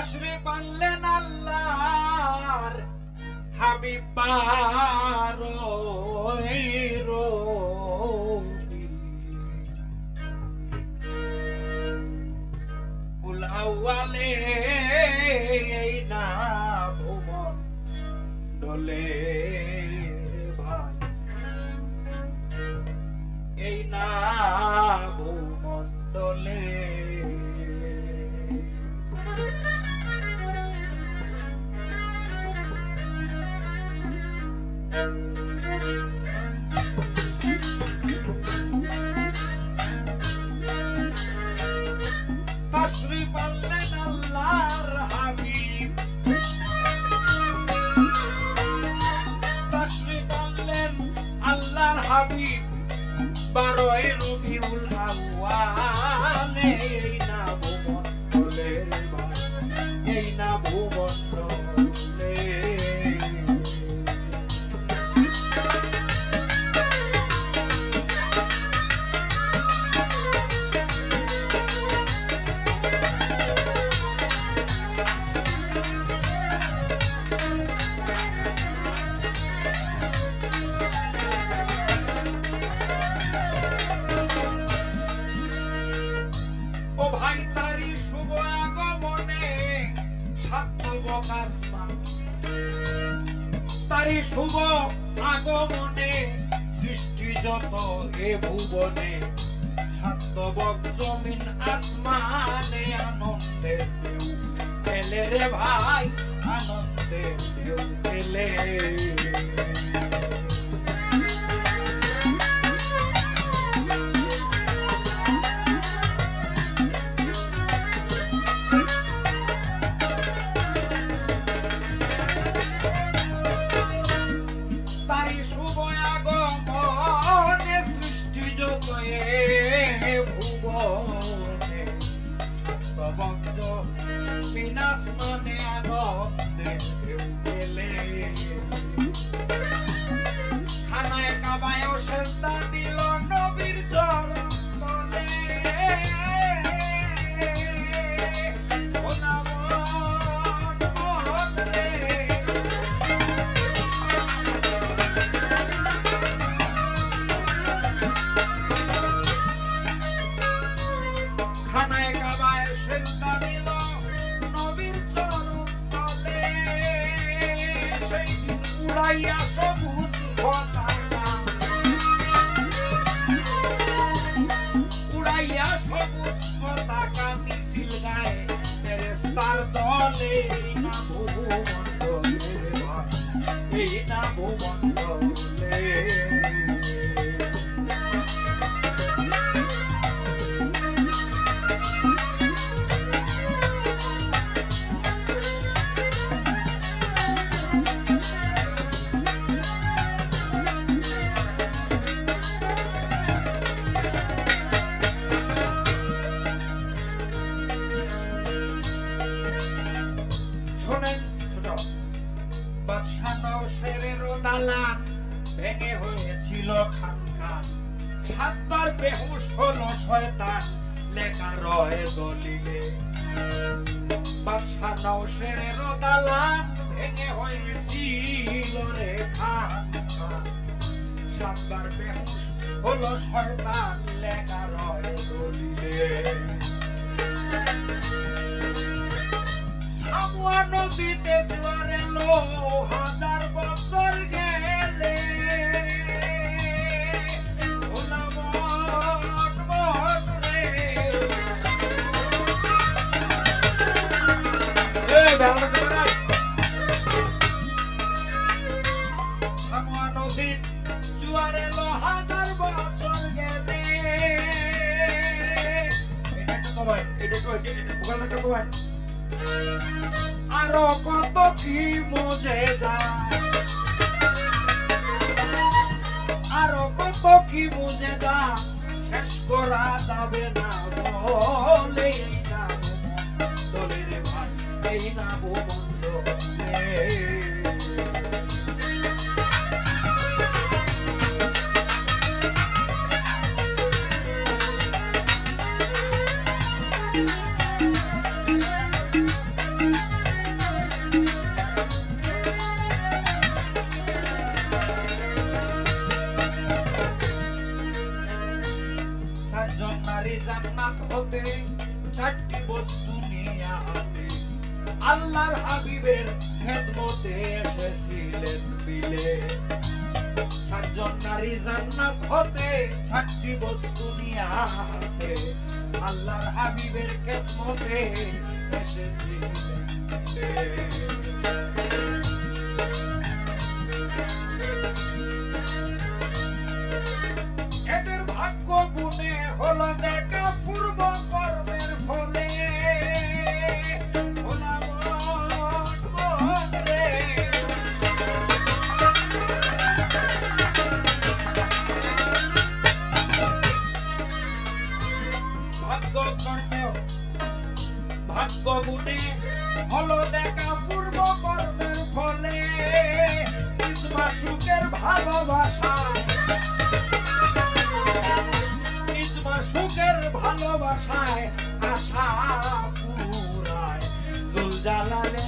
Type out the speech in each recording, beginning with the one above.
তাশরি পারলেন আল্লাহর হাবিব বারোই আউয়ালে এই না ভুবন ডলে ভাই। এই না ভূমণ্ডলে আনলেন আল্লাহর হাবিব। তশরিফ আনলেন আল্লাহর হাবিব। বারোই রবিউল আউয়ালে, এই না ভূমণ্ডলে এই না ভূমণ্ডলে তারি শুভ আগমনে সৃষ্টি যত এ ভুবনে সার্থবক জমিন আসমানে রে ভাই আনন্দে ঢেউ Hey! শোনেন ছোট। বাদশা নওশেরেরও দালান ভেঙে হয়েছিল খান খান। সাতবার বেহুশ হলো শয়তান, লেখা রয়ে দলিলে। বাদশা নওশেরেরও দালান ভেঙে হয়েছিল রে খান। সাতবার বেহুশ হলো শয়তান, লেখা রয়ে দলিলে। নদীতে জোয়ার এলো হাজার বছর আরও কত কি মজে যায়। আরও কত কি বুঝে যা শেষ করা যাবে না বলে না বলে রে ভাই, এই না বন্ধ সাতজন নারী হতে চারটি বস্তু নিয়ে হাতে আল্লাহর হাবিবের খেদমতে এসেছিলেন বিলে। সাতজন নারী জান্নাত হতে চারটি বস্তু নিয়ে হাতে আল্লাহর হাবিবের খেদমতে এসেছিলেন বিলে। হলো দেখা পূর্ব কর্মের ফলে। ভালোবাসায় আশা পুরায়। জুল জালালে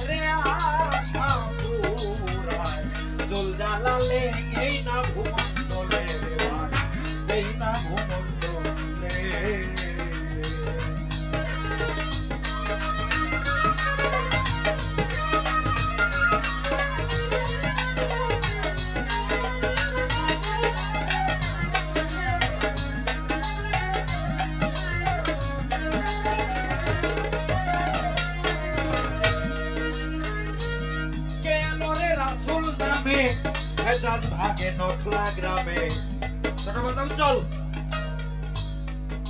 হেজাজ ভাগে নখলা গ্রামে ছোট কথা চল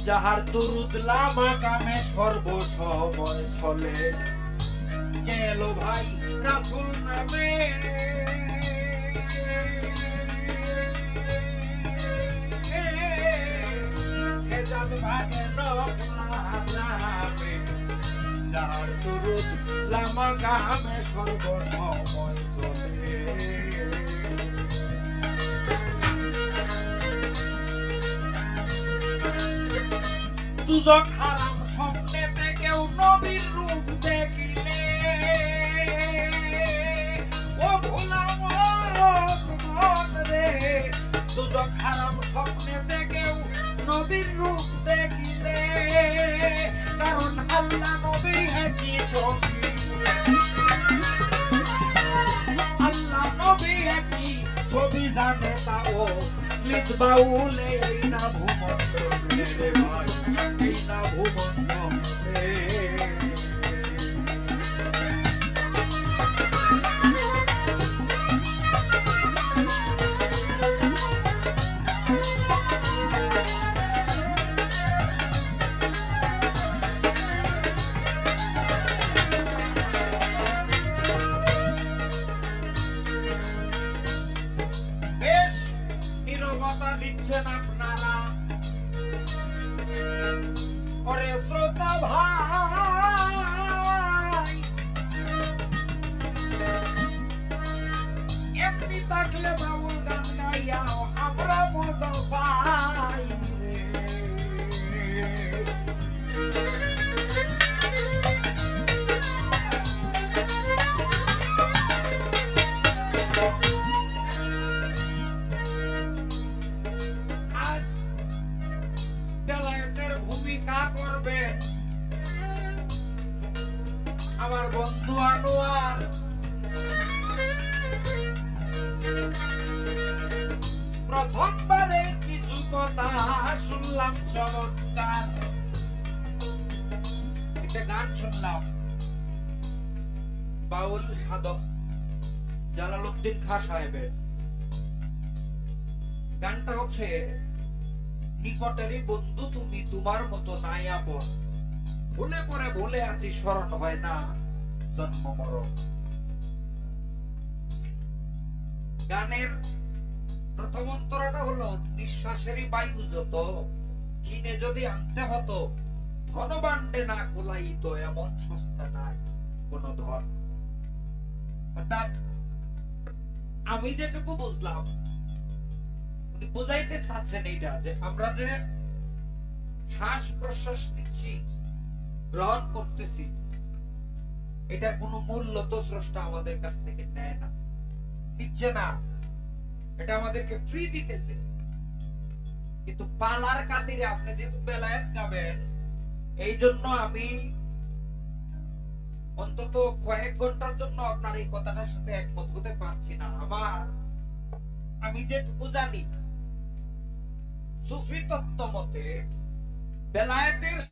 যাহার দুরুদ লামা কামে সর্বসময় চলে গেল ভাই রাসুল নামে ভাগে নখলা গ্রামে যার দুরুদ লামা গামে সর্বসময় চলে। দুজন হারাম স্বপ্নেতে কেউ নবীর রূপ দেখিলে। ও ভোলা মন রে, দুজন হারাম স্বপ্নেতে কেউ নবীর রূপ দেখিলে। কারণ আল্লাহ নবী একই ছবি আল্লাহ নবী একই ছবি জানে তাও লিত বাউলে এই না ভূমন্ত্র এই না ভূমন্ত্র কথা খাঁ সাহেবের। গানটা হচ্ছে, নিকটেরই বন্ধু তুমি তোমার মতো নাই আপন। ভুলে পরে ভুলে আছি স্মরণ হয় না জন্ম মরণ। গানের প্রথম অন্তরটা হলো নিঃশ্বাসেরই বায়ু যত। কিনে যদি আনতে হতো ধনবান্ডে না এমন সস্তা নাই কোন অর্থাৎ আমি যেটুকু বুঝলাম, উনি বোঝাইতে চাচ্ছেন এইটা যে আমরা যে শ্বাস প্রশ্বাস নিচ্ছি, গ্রহণ করতেছি, এটা কোনো মূল্য তো স্রষ্টা আমাদের কাছ থেকে নেয় না, নিচ্ছে না। এটা আমাদেরকে ফ্রি দিতেছে। কিন্তু পালার খাতিরে আপনি যেহেতু বেলায়েত গাবেন এই জন্য আমি অন্তত কয়েক ঘণ্টার জন্য আপনার এই কথাটার সাথে একমত হতে পারছি না। আমার আমি যেটুকু জানি, সুফি তত্ত্ব মতে বেলায়েতের